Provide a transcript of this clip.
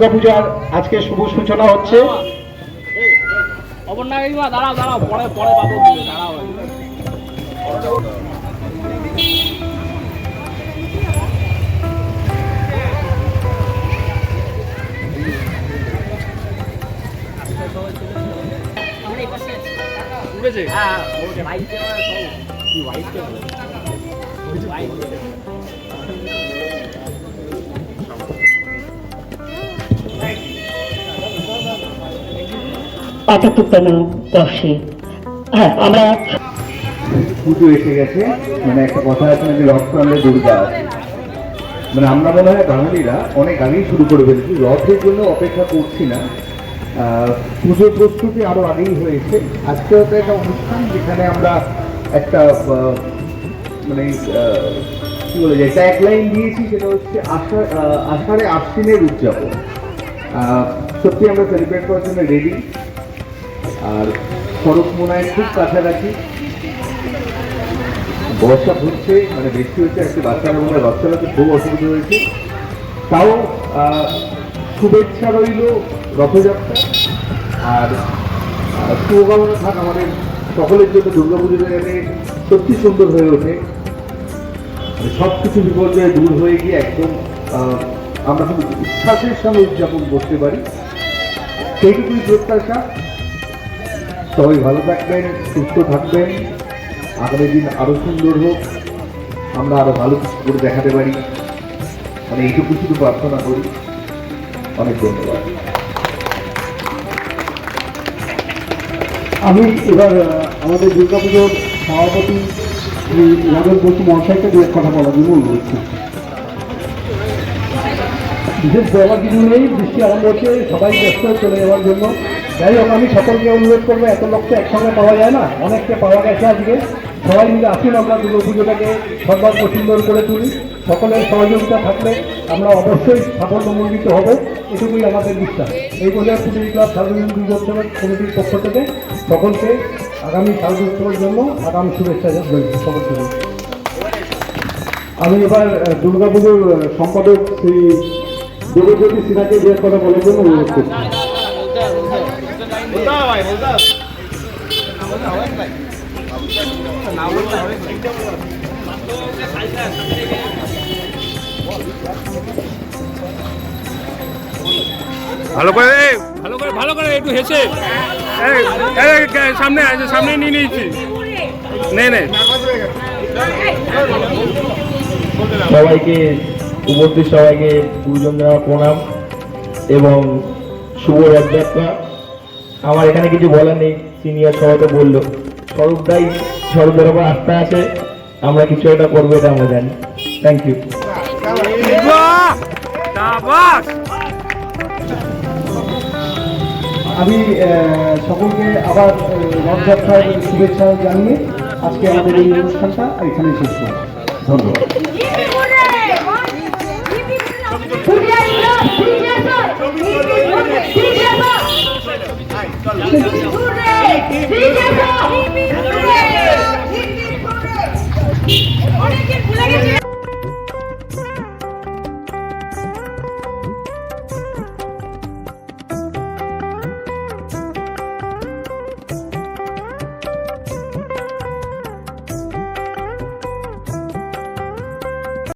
দুর্গাপূজার আজকে শুভ সূচনা হচ্ছে। খবর আপাততন দশে। হ্যাঁ আমরা পুজো এসে গেছে। মানে একটা কথা আছে নাকি রথ টানলে দুর্গা। আছে মানে আমরা মনে হয় বাঙালিরা অনেক আগেই শুরু করে ফেলেছি। রথের জন্য অপেক্ষা করছি না। পুজোর প্রস্তুতি আরও আগেই হয়েছে। আজকে হয়তো একটা অনুষ্ঠান যেখানে আমরা একটা মানে কি বলে যায় ট্যাগ লাইন দিয়েছি, সেটা হচ্ছে আষাঢ় আষাঢ়ে আশ্বিনের উদযাপন। সত্যি আমরা সেলিব্রেট করার জন্য রেডি আর শরৎ মোনায় খুব কাছাকাছি। বর্ষা হচ্ছে মানে বৃষ্টি হচ্ছে, একটি বাচ্চারা মনে হয় রথ চালাতে খুব অসুবিধা হয়েছে। তাও শুভেচ্ছা রইল রথযাত্রা। আর শুভকামনা থাক আমাদের সকলের জন্য দুর্গাপুজো যাতে সত্যি সুন্দর হয়ে ওঠে। সব কিছু বিপর্যয় দূর হয়ে গিয়ে একদম আমরা শুধু উচ্ছ্বাসের সঙ্গে উদযাপন করতে পারি। সেইটুকুই প্রত্যাশা। সবাই ভালো থাকবেন, সুস্থ থাকবেন। আগামী দিন আরও সুন্দর হোক। আমরা আরও ভালো কিছু করে দেখাতে পারি। মানে এইটুকু শুধু প্রার্থনা করি। অনেক ধন্যবাদ। আমি এবার আমাদের দুর্গাপুজোর সভাপতি শ্রী বসু মহাশয়কে দু কথা বলার জন্য অনুরোধ করছি। বিশেষ বলার কিছু নেই বৃষ্টি আরম্ভ হচ্ছে সবাই ব্যস্ত চলে যাওয়ার জন্য। যাই হোক, আমি সকলকে অনুরোধ করব, এত লোককে একসঙ্গে পাওয়া যায় না। অনেককে পাওয়া গেছে আজকে। সবাই মিলে আসুন আমরা দুর্গা পুজোটাকে সর্বাত্ম সুন্দর করে তুলি। সকলের সহযোগিতা থাকলে আমরা অবশ্যই সাফল্যমণ্ডিত হব। এটুকুই আমাদের বিশ্বাস। এই বলে পুজো ক্লাব সার্বজনীন দুর্গোৎসবের কমিটির পক্ষ থেকে সকলকে আগামী শারদ উৎসবের জন্য আগামী শুভেচ্ছা রয়েছে সকলকে। আমি এবার দুর্গাপুজোর সম্পাদক শ্রী দেবজ্যোতি সিনহাকে যে কথা বলার জন্য অনুরোধ করছি। ভালো করে এই, ভালো করে ভালো করে একটু হেসে। সামনে আছে সামনে নিয়ে নিয়েছি। নে নে। সবাইকে উপস্থিত সবাইকে গুরুজন দেওয়া প্রণাম এবং শুভ রথযাত্রা। আমার এখানে কিছু বলার নেই সিনিয়র সবাই তো বলল। স্বরূপদাই স্বরূপের ওপর আস্থা আছে, আমরা কিছু একটা করব এটা আমরা জানি। থ্যাংক ইউ আমি সকলকে আবার রথযাত্রার শুভেচ্ছা জানিয়ে আজকে আমাদের এই অনুষ্ঠানটা এখানে শেষ করছি। ধন্যবাদ।